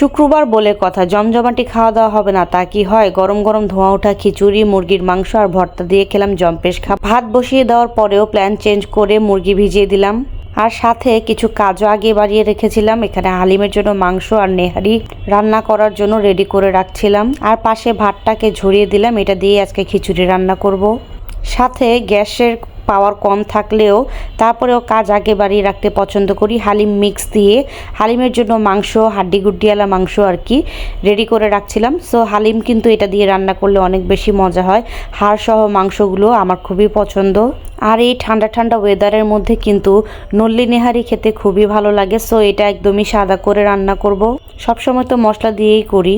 শুক্রবার বলে কথা, জমজমাটি খাওয়া দাওয়া হবে না, তা কি হয়? গরম গরম ধোঁয়া ওঠা, খিচুড়ি, মুরগির মাংস আর ভর্তা দিয়ে খেলাম জম্পেশ খা ভাত বসিয়ে দেওয়ার পরেও প্ল্যান চেঞ্জ করে মুরগি ভিজিয়ে দিলাম। আর সাথে কিছু কাজও আগে বাড়িয়ে রেখেছিলাম। এখানে হালিমের জন্য মাংস আর নেহারি রান্না করার জন্য রেডি করে রাখছিলাম। আর পাশে ভাতটাকে ঝরিয়ে দিলাম। এটা দিয়ে আজকে খিচুড়ি রান্না করব। সাথে গ্যাসের পাওয়ার কম থাকলেও তারপরেও কাজ আগে বাড়িয়ে রাখতে পছন্দ করি। হালিম মিক্স দিয়ে। হালিমের জন্য মাংস, হাড্ডি গুড্ডিওয়ালা মাংস আর কি রেডি করে রাখছিলাম। সো হালিম কিন্তু এটা দিয়ে রান্না করলে অনেক বেশি মজা হয়। হাড় সহ মাংসগুলো আমার খুবই পছন্দ। আর এই ঠান্ডা ঠান্ডা ওয়েদারের মধ্যে কিন্তু নল্লি নেহারি খেতে খুবই ভালো লাগে। সো এটা একদমই সাদা করে রান্না করব। সবসময় তো মশলা দিয়েই করি।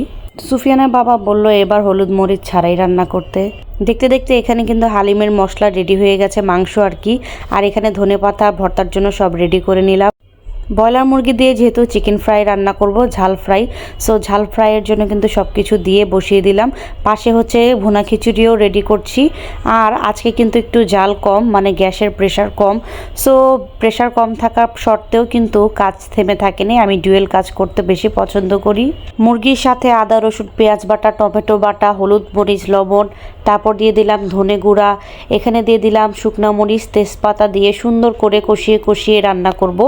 সুফিয়ানের বাবা বলল, এবার হলুদ মরিচ ছাড়াই রান্না করতে। দেখতে দেখতে এখানে কিন্তু হালিমের মশলা রেডি হয়ে গেছে, মাংস আর কি। আর এখানে ধনে পাতা, ভর্তার জন্য সব রেডি করে নিলাম। ব্রয়লার মুরগি দিয়ে যেহেতু চিকেন ফ্রাই রান্না করব, ঝাল ফ্রাই সো ঝাল ফ্রাইয়ের জন্য কিন্তু সব কিছু দিয়ে বসিয়ে দিলাম। পাশে হচ্ছে ভুনা খিচুড়িও রেডি করছি। আর আজকে কিন্তু একটু জাল কম মানে গ্যাসের প্রেশার কম। সো প্রেশার কম থাকা সত্ত্বেও কিন্তু কাজ থেমে থাকেনি, আমি ডুয়েল কাজ করতে বেশি পছন্দ করি। মুরগির সাথে আদা, রসুন, পেঁয়াজ বাটা, টমেটো বাটা, হলুদ, মরিচ, লবণ তারপর দিয়ে দিলাম ধনে গুঁড়া। এখানে দিয়ে দিলাম শুকনো মরিচ, তেজপাতা দিয়ে সুন্দর করে কষিয়ে কষিয়ে রান্না করব।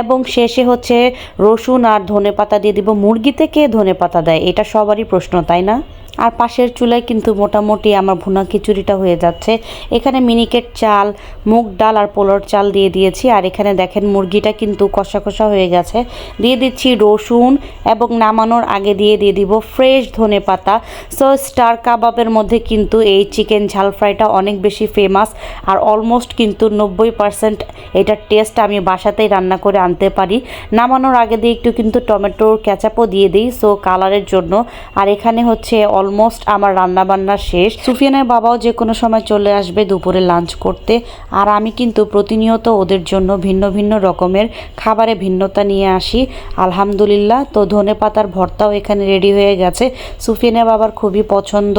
এবং শেষে হচ্ছে রসুন আর ধনে পাতা দিয়ে দিব। মুরগিতে কে ধনে পাতা দেয়, এটা সবারই প্রশ্ন, তাই না? আর পাশের চুলায় কিন্তু মোটামুটি আমার ভুনা খিচুড়িটা হয়ে যাচ্ছে। এখানে মিনিকেট চাল, মুগ ডাল আর পোলার চাল দিয়ে দিয়েছি। আর এখানে দেখেন মুরগিটা কিন্তু কষা কষা হয়ে গেছে। দিয়ে দিচ্ছি রসুন এবং নামানোর আগে দিয়ে দিয়ে দিব ফ্রেশ ধনে পাতা। সো, স্টার কাবাবের মধ্যে কিন্তু এই চিকেন ঝাল ফ্রাইটা অনেক বেশি ফেমাস আর অলমোস্ট কিন্তু নব্বই পার্সেন্ট এটার টেস্ট আমি বাসাতেই রান্না করে আনতে পারি। নামানোর আগে দিয়ে একটু কিন্তু টমেটোর ক্যাচাপও দিয়ে দিই সো কালারের জন্য। আর এখানে হচ্ছে অলমোস্ট আমার রান্না বান্না শেষ। সুফিয়ানের বাবাও যে কোনো সময় চলে আসবে দুপুরে লাঞ্চ করতে। আর আমি কিন্তু প্রতিনিয়ত ওদের জন্য ভিন্ন ভিন্ন রকমের খাবারে ভিন্নতা নিয়ে আসি। আলহামদুলিল্লাহ, তো ধনে পাতার ভর্তাও এখানে রেডি হয়ে গেছে। সুফিয়ানের বাবার খুবই পছন্দ।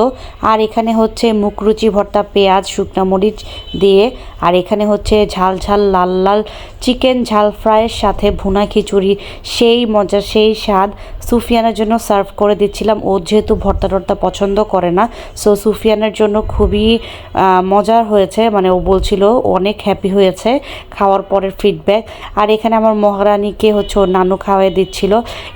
আর এখানে হচ্ছে মুখরুচি ভর্তা পেঁয়াজ, শুকনা মরিচ দিয়ে। আর এখানে হচ্ছে ঝাল ঝাল লাল লাল চিকেন ঝাল ফ্রাইয়ের সাথে ভুনা খিচুড়ি। সেই মজা সেই স্বাদ। সুফিয়ানের জন্য সার্ভ করে দিচ্ছিলাম। ও যেহেতু ভর্তা টর্তা পছন্দ করে না সো সুফিয়ানের জন্য খুবই মজার হয়েছে। মানে ও বলছিল অনেক হ্যাপি হয়েছে খাওয়ার পরের ফিডব্যাক আর এখানে আমার মহারানীকে হচ্ছে ওর নানু খাওয়াই দিচ্ছিল।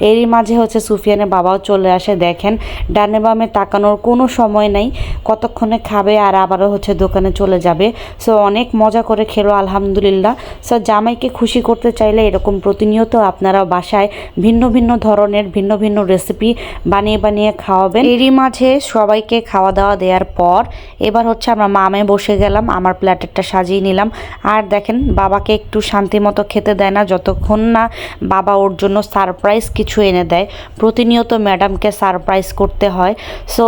এরই মাঝে হচ্ছে সুফিয়ানের বাবাও চলে আসে, দেখেন। ডানে বামে তাকানোর কোনো সময় নেই, কতক্ষণে খাবে আর আবারও হচ্ছে দোকানে চলে যাবে। সো অনেক মজা করে খেলো, আলহামদুলিল্লাহ। সো জামাইকে খুশি করতে চাইলে এরকম প্রতিনিয়ত আপনারা বাসায় ভিন্ন ভিন্ন ধরনের ভিন্ন ভিন্ন রেসিপি বানিয়ে বানিয়ে খাওয়াবেন। এরই মাঝে সবাইকে খাওয়া দাওয়া দেওয়ার পর এবার হচ্ছে আমরা মামে বসে গেলাম, আমার প্ল্যাটারটা সাজিয়ে নিলাম। আর দেখেন, বাবাকে একটু শান্তি মতো খেতে দেয় না, যতক্ষণ না বাবা ওর জন্য সারপ্রাইজ কিছু এনে দেয়। প্রতিনিয়ত ম্যাডামকে সারপ্রাইজ করতে হয়। সো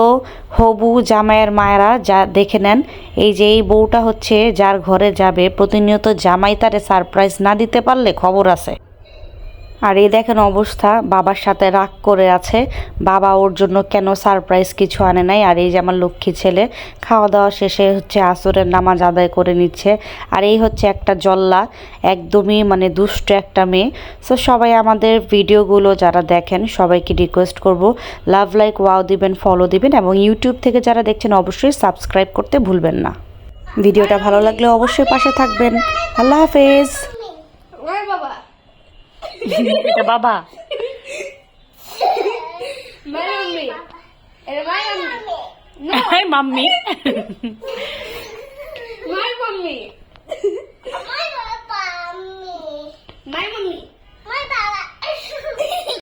হবু জামাইয়ের মায়েরা যা দেখে নেন, এই যে এই বউটা হচ্ছে যার ঘরে যাবে, প্রতিনিয়ত জামাই তারে সারপ্রাইজ না দিতে পারলে খবর আছে। আর এই দেখেন অবস্থা, বাবার সাথে রাগ করে আছে। বাবা ওর জন্য কেন সারপ্রাইজ কিছু আনে নাই? আর এই যে আমার লক্ষ্মী ছেলে খাওয়া দাওয়া শেষে হচ্ছে আসরের নামাজ আদায় করে নিচ্ছে। আর এই হচ্ছে একটা জল্লা, একদমই মানে দুষ্ট একটা মেয়ে। সো সবাই আমাদের ভিডিওগুলো যারা দেখেন, সবাইকে রিকোয়েস্ট করব লাভ লাইক ওয়াও দিবেন ফলো দিবেন এবং ইউটিউব থেকে যারা দেখছেন, অবশ্যই সাবস্ক্রাইব করতে ভুলবেন না। ভিডিওটা ভালো লাগলে অবশ্যই পাশে থাকবেন। আল্লাহ হাফেজ। એટલે બાબા મારી મમ્મી એટલે મારી મમ્મી મમ્મી મારી મમ્મી